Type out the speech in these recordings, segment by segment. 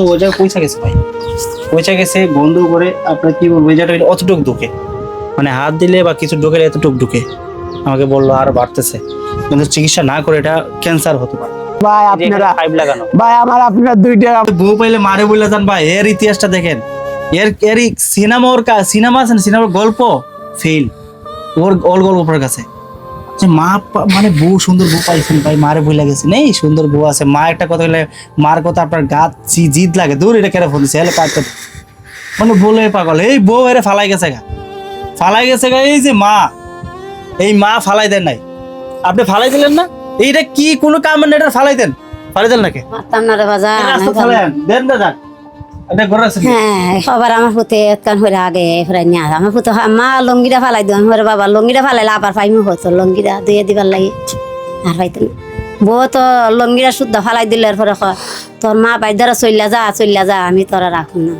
ওই পয়সা গেছে ভাই। পয়সা গেছে বন্ধ করে আপনার কি বলব জায়গাটা অতটুক ঢুকে। মানে হাত দিলে বা কিছু ঢুকে এতটুক ঢুকে। আমাকে বলল আর বাড়তেছে। কিন্তু চিকিৎসা না করে এটা ক্যান্সার হতে পারে। ভাই আপনারা পাইপ লাগানো। ভাই আমার আপনারা দুইটা বউ পাইলে মারে বলে যান ভাই এর ইতিহাসটা দেখেন। এর এর সিনেমা ওর সিনেমা আছে না সিনেমার গল্প? ফেল ওর ওর গল্প ওর কাছে। যে মা মানে বউ সুন্দর বউ পাইছেন ভাই মারে বই লাগেছে নেই সুন্দর বউ আছে। মা একটা কথা বলে মার কথা আপনার গাত জিদ লাগে। দূর এটা কেন ফোন হেলে কাজ মানে বলে পাগল। এই বউ এরে ফালাই গেছে গা। ফালাই গেছে গা এই যে মা। এই মা ফালাই দেন নাই। আপনি ফালাই দিলেন না? এইটা কি কোনো কাম এটা ফালাই দেন। ফালাই দেন নাকি? পারতাম না রে বাজার এই দেন আছে হ্যাঁ সবার আমার পুতে কান হইলে আগে ফেরাই নিয়ে আসে। আমার পুতে মা লঙ্গিটা ফালাই দিও। আমার বাবা লঙ্গিটা ফালাইলে আবার পাইমু হতো লঙ্গিটা দুয়ে দিবার লাগে। আর বউ তো শুদ্ধ ফালাই দিলে পরে তোর মা বাইদারা চইলা যা চইলা যা আমি তোরা রাখুন না।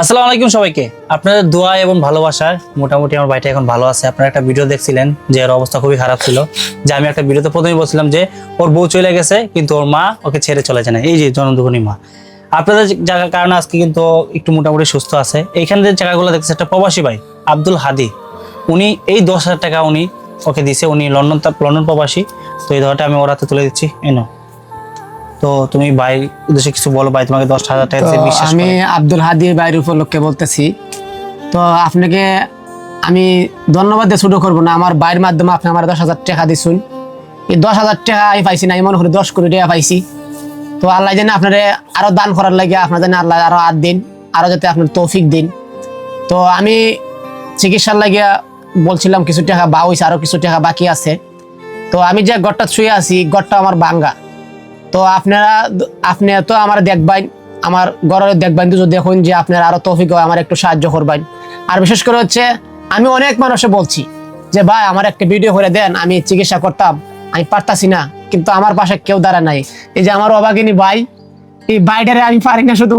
আসসালামু আলাইকুম সবাইকে। আপনাদের দোয়া এবং ভালোবাসার মোটামুটি আমার ভাইটা এখন ভালো আছে। আপনারা একটা ভিডিও দেখছিলেন যে ওর অবস্থা খুবই খারাপ ছিল। যে আমি একটা ভিডিওতে প্রথমেই বলছিলাম যে ওর বউ চলে গেছে কিন্তু ওর মা ওকে ছেড়ে চলে যায় না। এই যে জনদুগুনি মা। আপনাদের জায়গার কারণে আজকে কিন্তু একটু মোটামুটি সুস্থ আছে। এইখানে যে জায়গাগুলো দেখছে একটা প্রবাসী ভাই আব্দুল হাদি। উনি এই দশ হাজার টাকা উনি ওকে দিছে উনি লন্ডন লন্ডন প্রবাসী। তো এই ধরটা আমি ওর হাতে তুলে দিচ্ছি এনো তো তুমি ভাই উদ্দেশ্যে কিছু বলো ভাই তোমাকে দশ হাজার টাকা আমি। আব্দুল হাদি বাইর উপলক্ষে বলতেছি। তো আপনাকে আমি ধন্যবাদ দিয়ে শুরু করব না আমার বাইরের মাধ্যমে আপনি আমার দশ হাজার টাকা দিছুন। এই দশ হাজার টাকা আমি পাইছি না এমন করে দশ কোটি টাকা পাইছি। তো আল্লাহ জানে আপনার আরও দান করার লাগে, আপনার জানে আল্লাহ আরও আট দিন, আরও যাতে আপনার তৌফিক দিন। তো আমি চিকিৎসার লাগিয়া বলছিলাম কিছু টাকা বা হয়েছে আরও কিছু টাকা বাকি আছে। তো আমি যে গড়টা শুয়ে আছি, গড়টা আমার বাঙ্গা তো আপনারা, আপনি তো আমার দেখবেন, আমার ঘরের দেখবেন তো যদি দেখুন যে আপনার আরও তৌফিক হয়, আমার একটু সাহায্য করবেন। আর বিশেষ করে হচ্ছে, আমি অনেক মানুষে বলছি যে, ভাই, আমার একটা ভিডিও করে দেন, আমি চিকিৎসা করতাম। আমি পারতাছি না কিন্তু আমার পাশে কেউ দাঁড়া নাই। এই যে আমার অবাগিনী ভাই এই ভাইটারে আমি পারি না শুধু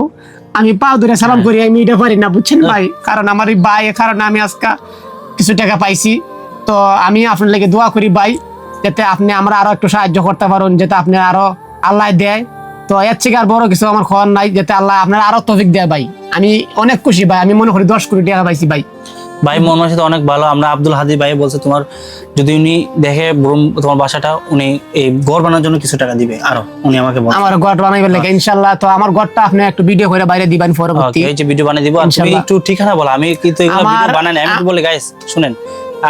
আমি পাও ধরে সালাম করি আমি এটা পারি না বুঝছেন ভাই? কারণ আমার এই ভাই কারণে আমি আজকে কিছু টাকা পাইছি। তো আমি আপনার লেগে দোয়া করি ভাই যাতে আপনি আমরা আরও একটু সাহায্য করতে পারেন যাতে আপনি আরও আল্লাহ দেয়। তো এর থেকে আর বড় কিছু আমার খাওয়ার নাই যাতে আল্লাহ আপনার আরও তফিক দেয় ভাই। আমি অনেক খুশি ভাই আমি মনে করি দশ কোটি টাকা পাইছি ভাই। ভাই মন মানসিকতা অনেক ভালো। আমরা আব্দুল হাদি ভাই বলছে তোমার যদি উনি দেখে তোমার বাসাটা উনি এই ঘর বানানোর জন্য কিছু টাকা দিবে। আরও উনি আমাকে বলছে। আমার ঘর বানাইবার লেগে ইনশাল্লাহ তো আমার ঘরটা আপনি একটু ভিডিও করে বাইরে দিবেন পরবর্তী। এই যে ভিডিও বানিয়ে দিব। ইনশাল্লাহ। একটু ঠিকানা বলো আমি কিন্তু এগুলো ভিডিও বানাই নাই। আমি বলি গাইস শুনেন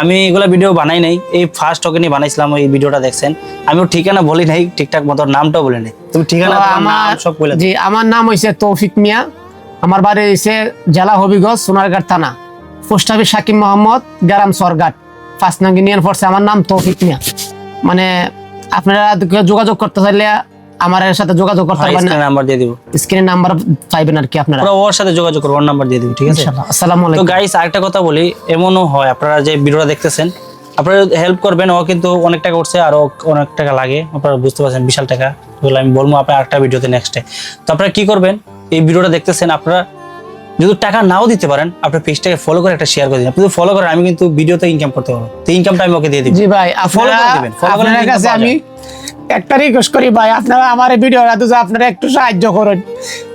আমি এগুলা ভিডিও বানাই নাই। এই ফার্স্ট ওকে নিয়ে বানাইছিলাম এই ভিডিওটা দেখছেন। আমি ওর ঠিকানা বলি নাই ঠিকঠাক মতো নামটাও বলি নাই। তুমি ঠিকানা আমার সব বলে জি আমার নাম হইছে তৌফিক মিয়া। আমার বাড়ি হইছে জেলা হবিগঞ্জ সোনারঘাট থানা। পোস্ট অফিস সাকিব মোহাম্মদ গ্রাম সরঘাট পাঁচ নং ইউনিয়ন পড়ছে আমার নাম তৌফিক মিয়া মানে আপনারা যোগাযোগ করতে চাইলে আমার সাথে যোগাযোগ করতে ভাই পারবেন নাম্বার দিয়ে দিব। স্ক্রিনে নাম্বার পাইবেন আর কি আপনারা। ওরা সাথে যোগাযোগ করব ওর নাম্বার দিয়ে দিব ঠিক আছে? আসসালামু তো আলাইকুম। গাইস আরেকটা কথা বলি এমনও হয় আপনারা যে ভিডিওটা দেখতেছেন আপনারা হেল্প করবেন ও কিন্তু অনেক টাকা উঠছে আরও অনেক টাকা লাগে আপনারা বুঝতে পারছেন বিশাল টাকা। ওগুলো আমি বলব আপনার আরেকটা ভিডিওতে নেক্সটে তো আপনারা কি করবেন এই ভিডিওটা দেখতেছেন আপনারা যদি টাকা নাও দিতে পারেন আপনার পেজটাকে ফলো করে একটা শেয়ার করে দিন। আপনি যদি ফলো করেন আমি কিন্তু ভিডিওতে ইনকাম করতে পারব। তো ইনকামটা আমি ওকে দিয়ে দিই জি ভাই ফলো করে দিবেন, ফলো করে কাছে আমি একটা রিকোয়েস্ট করি ভাই আপনারা আমার ভিডিও ভিডিওটা তো আপনারা একটু সাহায্য করেন।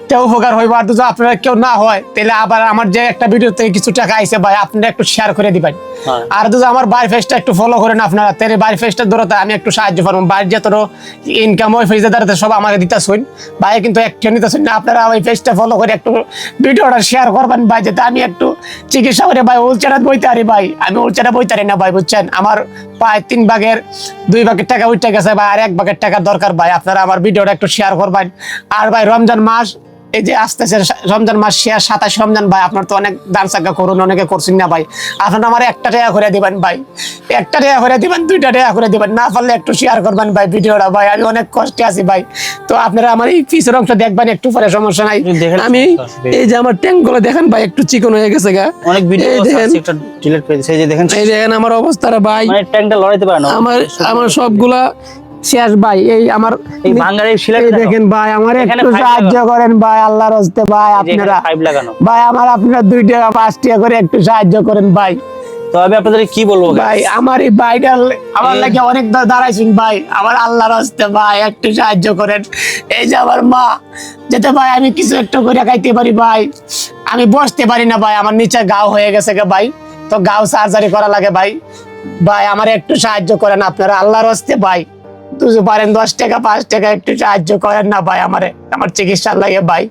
কেউ উপকার হইব আর যদি আপনারা কেউ না হয় তাহলে আবার আমার যে একটা ভিডিও থেকে কিছু টাকা আইছে ভাই আপনারা একটু শেয়ার করে দিবেন। আর যদি আমার বাড়ি ফেসটা একটু ফলো করেন আপনারা তাহলে বাড়ি ফেসটা ধরতে আমি একটু সাহায্য করব। বাড়ির যত ইনকাম ওই ফেসে দাঁড়াতে সব আমাকে দিতে শুন ভাই কিন্তু একটু নিতে শুন না, আপনারা ওই ফেসটা ফলো করে একটু ভিডিওটা শেয়ার করবেন ভাই, যাতে আমি একটু চিকিৎসা করে ভাই উলচারাত বইতে পারি ভাই। আমি উলচারা বইতে পারি না ভাই, বুঝছেন? আমার প্রায় তিন ভাগের দুই ভাগের টাকা উঠে গেছে ভাই, আর এক ভাগের টাকা দরকার ভাই। আপনারা আমার ভিডিওটা একটু শেয়ার করবেন। আর ভাই, রমজান মাস এই যে আসতেছে রমজান মাস শেয়ার সাতাশ রমজান ভাই আপনার তো অনেক দান সাজ্ঞা করুন অনেকে করছেন না ভাই। আপনারা আমার একটা টাকা করে দিবেন ভাই। একটা টাকা করে দিবেন দুইটা টাকা করে দিবেন। না পারলে একটু শেয়ার করবেন ভাই ভিডিওটা ভাই আমি অনেক কষ্টে আছি ভাই। তো আপনারা আমার এই পিসের অংশ দেখবেন একটু পরে সমস্যা নাই। আমি এই যে আমার ট্যাঙ্কগুলো দেখেন ভাই একটু চিকন হয়ে গেছে গা। অনেক ভিডিও এই দেখেন। একটা ডিলিট করে এই যে দেখেন। এই দেখেন আমার অবস্থাটা ভাই। মানে ট্যাঙ্কটা লড়াইতে পারে না। আমার আমার সবগুলা শেষ ভাই এই আমার এই দেখেন ভাই আমার একটু সাহায্য করেন ভাই আল্লাহর হস্তে ভাই আপনারা ভাই আমার আপনারা দুই টাকা পাঁচ টাকা করে একটু সাহায্য করেন ভাই। আপনাদের কি বলব ভাই আমার এই ভাইটা আমার লাগে অনেক দাঁড়াইছেন ভাই আমার আল্লাহর হস্তে ভাই একটু সাহায্য করেন। এই যে আমার মা যেতে ভাই আমি কিছু একটু করে খাইতে পারি ভাই। আমি বসতে পারি না ভাই আমার নিচে গাও হয়ে গেছে গে ভাই। তো গাও সার্জারি করা লাগে ভাই। ভাই আমার একটু সাহায্য করেন আপনারা আল্লাহর হস্তে ভাই। তুই পারেন দশ টাকা, পাঁচ টাকা একটু সাহায্য করেন না ভাই আমারে। আমার চিকিৎসার লাগে ভাই।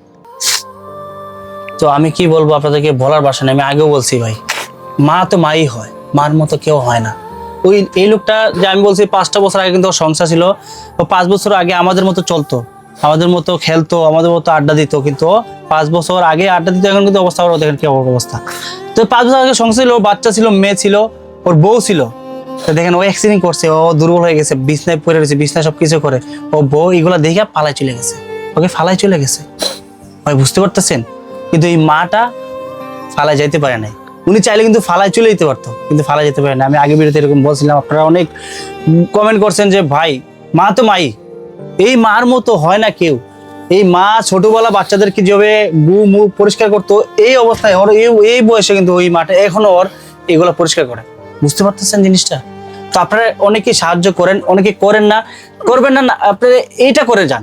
তো আমি কি বলব আপনাদেরকে বলার বাসা আমি আগেও বলছি ভাই। মা তো মাই হয়, মার মতো কেউ হয় না। ওই, এই লোকটা যে আমি বলছি পাঁচটা বছর আগে কিন্তু সংসার ছিল, ও পাঁচ বছর আগে আমাদের মতো চলতো, আমাদের মতো খেলতো, আমাদের মতো আড্ডা দিত, কিন্তু পাঁচ বছর আগে আড্ডা দিত, এখন কিন্তু অবস্থা ওর দেখেন অবস্থা? তো পাঁচ বছর আগে সংসার ছিল বাচ্চা ছিল, মেয়ে ছিল, ওর বউ ছিল। দেখেন, ও অ্যাক্সিডেন্ট করছে, ও দুর্বল হয়ে গেছে, বিছনায় পড়ে রয়েছে, বিছনায় সব কিছু করে। ও বউ এগুলো দেখে পালাই চলে গেছে। ওকে ফালাই চলে গেছে। ভাই, বুঝতে পারতেছেন? কিন্তু এই মাটা ফালায় যাইতে পারে নাই। উনি চাইলে কিন্তু ফালায় চলে যেতে পারতো, কিন্তু ফালায় যেতে পারে না আমি আগে ভিডিওতে এরকম বলছিলাম, আপনারা অনেক কমেন্ট করছেন যে, ভাই, মা তো মাই। এই মার মতো হয় না কেউ। এই মা ছোটবেলা বাচ্চাদেরকে যেভাবে গু মুখ পরিষ্কার করতো, এই অবস্থায় ওর এই এই বয়সে কিন্তু ওই মাটা এখনও ওর এগুলো পরিষ্কার করে। বুঝতে পারতেছেন জিনিসটা? তো আপনারা অনেকে সাহায্য করেন, অনেকে করেন না। করবেন না আপনারা এইটা করে যান।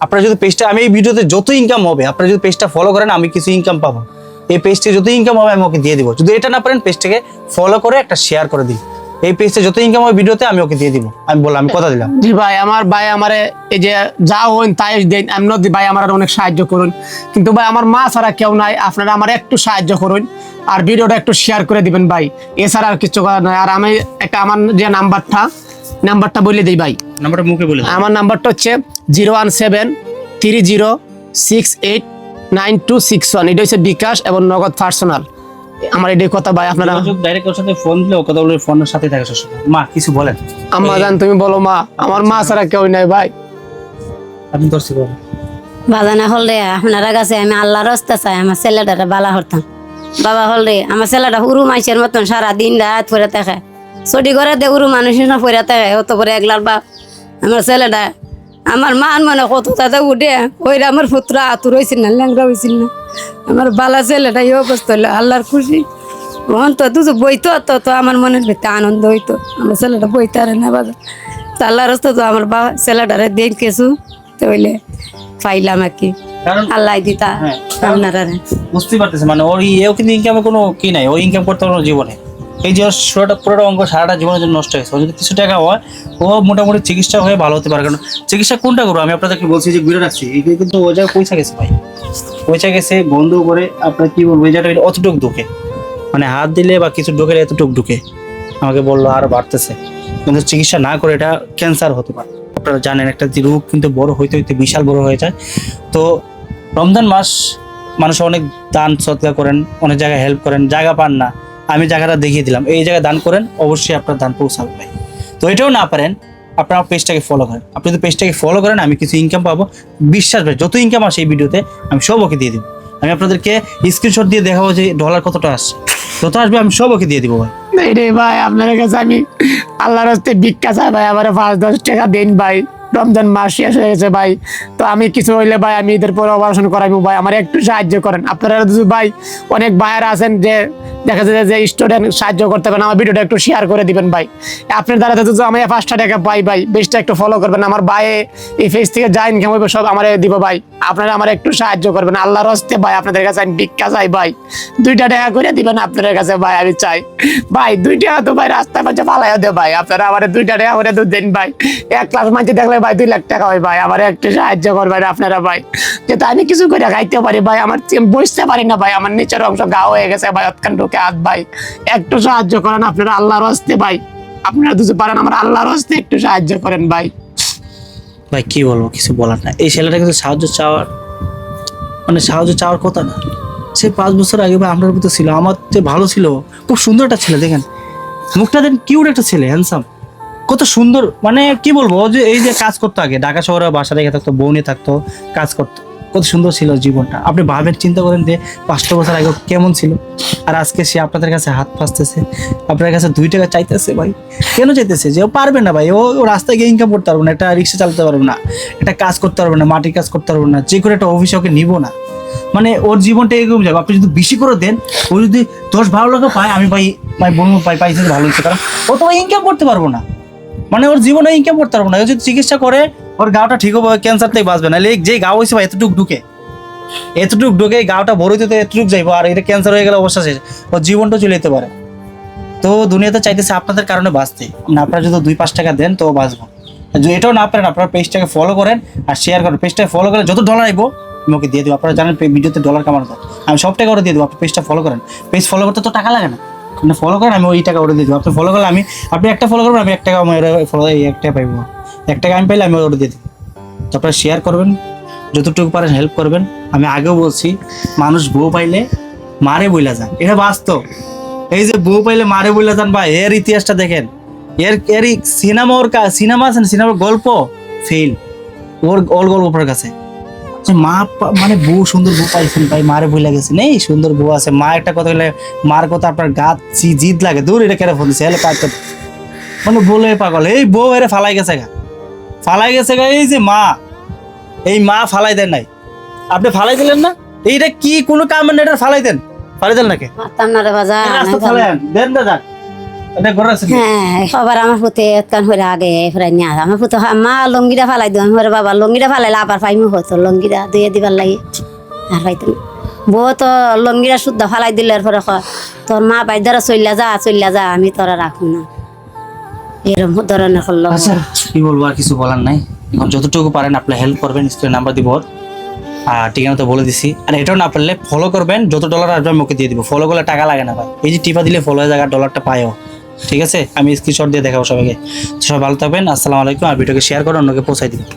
আপনারা যদি পেজটা আমি এই ভিডিওতে যত ইনকাম হবে, আপনারা যদি পেজটা ফলো করেন, আমি কিছু ইনকাম পাবো। এই পেজটি যত ইনকাম হবে, আমি ওকে দিয়ে দিব। যদি এটা না পারেন পেজটাকে ফলো করে একটা শেয়ার করে দিন। এই পেজটা যত ইনকাম হবে ভিডিওতে, আমি ওকে দিয়ে দিব। আমি বললাম, আমি কথা দিলাম। জি ভাই, আমার ভাই আমারে এই যে যা হইন তাই দেন। এমন ভাই আমার অনেক সাহায্য করুন। কিন্তু ভাই, আমার মা ছাড়া কেউ নাই। আপনারা আমার একটু সাহায্য করুন। আর ভিডিওটা একটু শেয়ার করে দিবেন ভাই। এছাড়া আর কিছু করার নয় আর আমি একটা আমার যে নাম্বারটা নাম্বারটা বলে দিই ভাই। নাম্বারটা মুখে বলে আমার নাম্বারটা হচ্ছে zero one seven three zero six eight nine two six one. এটা হচ্ছে বিকাশ এবং নগদ পার্সোনাল। আমার এটাই কথা ভাই আপনারা ডাইরেক্ট ওর সাথে ফোন দিলে কথা বলে ফোনের সাথে থাকে মা কিছু বলেন। আম্মা জান তুমি বলো মা। আমার মা ছাড়া কেউ নাই ভাই। আপনি দর্শক বাজানা হলে আপনারা কাছে আমি আল্লাহর রাস্তা চাই আমার ছেলেটারে বালা হরতাম। বাবা হলে আমার ছেলেটা উরু মাইসের মতন সারা দিন রাত পরে থাকে। ছুটি করে দে উরু মানুষের না পরে থাকে, অত পরে একলার বাপ। আমার ছেলেটা, আমার মান মানে কত তাতে উঠে, ওইরা আমার পুত্র আতুর হয়েছিল না ল্যাংরা হয়েছিল না। আমার বালা ছেলেটা এই অবস্থা হলো আল্লাহর খুশি। মন তো তুই বইতো, তো তো আমার মনের ভিতরে আনন্দ হইতো। আমার ছেলেটা বইতে আরে না তো আল্লাহর তো আমার বাবা ছেলেটারে দেখেছু তো হইলে পাইলাম আর কি। আল্লাহ দিতা হ্যাঁ। আপনারা। বুঝতে পারতেছে মানে ওর এও কিন্তু ইনকামে কোনো কি নাই ও ইনকাম করতে পারবে না জীবনে। এই যে পুরোটা পুরোটা অঙ্ক সারাটা জীবনের জন্য নষ্ট হয়েছে যদি কিছু টাকা হয় ও মোটামুটি চিকিৎসা হয়ে ভালো হতে পারে। কারণ চিকিৎসা কোনটা করব? আমি আপনাদেরকে বলছি যে ঘুরে রাখছি এই কিন্তু ও জায়গায় পয়সা গেছে ভাই পয়সা গেছে বন্ধ করে আপনার কি বলব এই জায়গাটা অতটুক ঢুকে মানে হাত দিলে বা কিছু ঢুকে এতটুক ঢুকে আমাকে বলল আর বাড়তেছে। কিন্তু চিকিৎসা না করে এটা ক্যান্সার হতে পারে। আপনারা জানেন একটা রোগ কিন্তু বড় হইতে হইতে বিশাল বড় হয়ে যায়। তো রমজান মাস মানুষ অনেক দান সৎকার করেন, অনেক জায়গায় হেল্প করেন, জায়গা পান না। আমি জায়গাটা দেখিয়ে দিলাম। এই জায়গায় দান করেন, অবশ্যই আপনার দান পৌঁছাবে ভাই। তো এটাও না পারেন, আপনার পেজটাকে ফলো করেন। আপনি যদি পেজটাকে ফলো করেন, আমি কিছু ইনকাম পাবো। বিশ্বাস ভাই, যত ইনকাম আসে এই ভিডিওতে আমি সব ওকে দিয়ে দিব। আমি আপনাদেরকে স্ক্রিনশট দিয়ে দেখাবো যে ডলার কতটা আসছে। যত আসবে, আমি সব ওকে দিয়ে দিব ভাই। রে ভাই, আপনার কাছে আমি আল্লাহর হস্তে ভিক্ষা চাই ভাই, আমার পাঁচ, দশ টাকা দিন ভাই। রমজান মাস শেষ হয়ে গেছে ভাই। তো আমি কিছু হইলে ভাই আমি এদের পরে অপারেশন করাইবো ভাই। আমার একটু সাহায্য করেন। আপনারা ভাই অনেক ভাইয়েরা আছেন যে দেখা যায় যে স্টুডেন্ট সাহায্য করতে পারেন আমার ভিডিওটা একটু শেয়ার করে দিবেন ভাই। আপনার দ্বারা যদি আমি পাঁচটা টাকা পাই ভাই, বেশটা একটু ফলো করবেন। আমার ভাইয়ে এই ফেস থেকে যা ইনকাম হইবে সব আমার দিব ভাই। আপনারা আমার একটু সাহায্য করবেন। আল্লাহর হস্তে ভাই আপনাদের কাছে আমি ভিক্ষা চাই ভাই। দুইটা টাকা করে দিবেন আপনাদের কাছে ভাই, আমি চাই। ভাই, দুই টাকা তো ভাই রাস্তায় পাশে পালাই দে ভাই। আপনারা আমার দুইটা টাকা করে দেন ভাই। এক ক্লাস মাঝে দেখলে ভাই, দুই লাখ টাকা হয় ভাই, আমার একটু সাহায্য করবেন আপনারা ভাই। যেটা আমি কিছু করে খাইতে পারি ভাই, আমার বসতে পারি না ভাই, আমার নিচের অংশ গা হয়ে গেছে ভাই, অতখান ঢুকে হাত ভাই। একটু সাহায্য করেন আপনারা, আল্লাহর হস্তে ভাই। আপনারা দুটো পারেন, আমার আল্লাহর হস্তে একটু সাহায্য করেন ভাই। ভাই, কি বলব, কিছু বলার না এই ছেলেটা কিন্তু সাহায্য চাওয়ার মানে সাহায্য চাওয়ার কথা না। সে পাঁচ বছর আগে ভাই আমরার মতো ছিল, আমার যে ভালো ছিল। খুব সুন্দর একটা ছেলে, দেখেন। মুখটা দেন কিউট একটা ছেলে হ্যান্ডসাম কত সুন্দর মানে কি বলব যে এই যে কাজ করতো আগে, ঢাকা শহরে বাসা রেখে থাকতো, বউ থাকতো, কাজ করতো, কত সুন্দর ছিল জীবনটা। আপনি ভাবেন, চিন্তা করেন যে পাঁচটা বছর আগে কেমন ছিল, আর আজকে সে আপনাদের কাছে হাত ফাঁসতেছে আপনার কাছে দুই টাকা চাইতেছে ভাই, কেন চাইতেছে? যে ও পারবে না ভাই, ও রাস্তায় গিয়ে ইনকাম করতে পারবে না, একটা রিক্সা চালাতে পারবে না, একটা কাজ করতে পারবে না, মাটির কাজ করতে পারবে না, যে করে একটা অফিসে ওকে নিবো না। মানে ওর জীবনটা এরকম যাবে, আপনি যদি বেশি করে দেন, ও যদি দশ ভালো টাকা পায়, আমি ভাই ভাই বোন পাই, পাইছে ভালো হচ্ছে কারণ ও তো ইনকাম করতে পারব না। মানে ওর জীবনে ইনকাম করতে পারব না। যদি চিকিৎসা করে, ওর গাওটা ঠিক হবে ক্যান্সার থেকে বাঁচবে। না যে গাও হয়েছে বা এতটুক ঢুকে। এতটুক ঢুকে গাওটা হইতে তো এতটুক যাইবো, আর এটা ক্যান্সার হয়ে গেলে অবস্থা শেষ। ওর জীবনটা চলে যেতে পারে। তো দুনিয়াতে চাইতেছে আপনাদের কারণে বাঁচতে। মানে আপনারা যদি দুই পাঁচ টাকা দেন, তো বাঁচবো। যদি এটাও না পারেন, আপনারা পেজটাকে ফলো করেন আর শেয়ার করেন। পেজটাকে ফলো করে যত ডলার আইবো, আমি ওকে দিয়ে দেবো। আপনারা জানেন ভিডিওতে ডলার কামানো আমি সব টাকা ওরা দিয়ে দেবো, আপনি পেজটা ফলো করেন। পেজ ফলো করতে তো টাকা লাগে না। মানে ফলো করেন, আমি ওই টাকা ওরা দিয়ে দেবো। আপনি ফলো করলে আমি আপনি একটা ফলো করবেন, আমি এক টাকা আমার ফলো এই এক টাকা পাইবো। এক টাকা আমি পাইলে আমি ওটা দিয়ে দেবো। তো আপনারা শেয়ার করবেন, যতটুকু পারেন হেল্প করবেন। আমি আগেও বলছি, মানুষ বউ পাইলে মারে বইলা যান। এটা বাস্তব। এই যে বউ পাইলে মারে বইলা যান বা এর ইতিহাসটা দেখেন। এর এর সিনেমা ওর সিনেমা আছে সিনেমার গল্প? ফেল ওর ওর গল্প ওপর কাছে। মা মানে বউ সুন্দর বউ পাইছেন ভাই মারে বইলা গেছে নেই সুন্দর বউ আছে মা একটা কথা বলে মার কথা আপনার গাত জিদ লাগে দূর এটা কেন ফোন দিছে এলে মানে বলে পাগল এই বউ এরে ফালাই গেছে গা। ফালাই গেছে গা এই যে মা এই মা ফালাই দেন নাই। আপনি ফালাই দিলেন না? এইটা কি কোনো কাম না এটা ফালাই দেন। ফালাই দেন নাকি? মারতাম না রে বাজার দেন আছে হ্যাঁ সবার আমার পুতে এতকান হইলে আগে এফরাই নিয়ে আসে আমার পুতো মা লঙ্গিটা ফালাই দিও আমি বাবা লঙ্গিটা ফালাইলে আবার পাইমু হতো লঙ্গিটা দুয়ে দিবার লাগে। আর পাইতাম বউ তো লঙ্গিটা শুদ্ধ ফালাই দিলে পরে তোর মা বাই ধরা চল্লা যা চল্লা যা আমি তোরা রাখব না। এরকম ধরনের করল আচ্ছা কি বলব আর কিছু বলার নাই। এখন যতটুকু পারেন আপনি হেল্প করবেন স্ক্রিন নাম্বার দিব। আর ঠিকানা তো বলে দিছি। আর এটাও না পারলে ফলো করবেন যত ডলার আসবে আমি ওকে দিয়ে দিব। ফলো করলে টাকা লাগে না ভাই। এই যে টিপা দিলে ফলো হয়ে জায়গা ডলারটা পায়ও। ঠিক আছে? আমি স্ক্রিনশট দিয়ে দেখাবো সবাইকে। সবাই ভালো থাকবেন, আসসালামু আলাইকুম, আর ভিডিওকে শেয়ার করে অন্যকে পৌঁছাই দিবেন।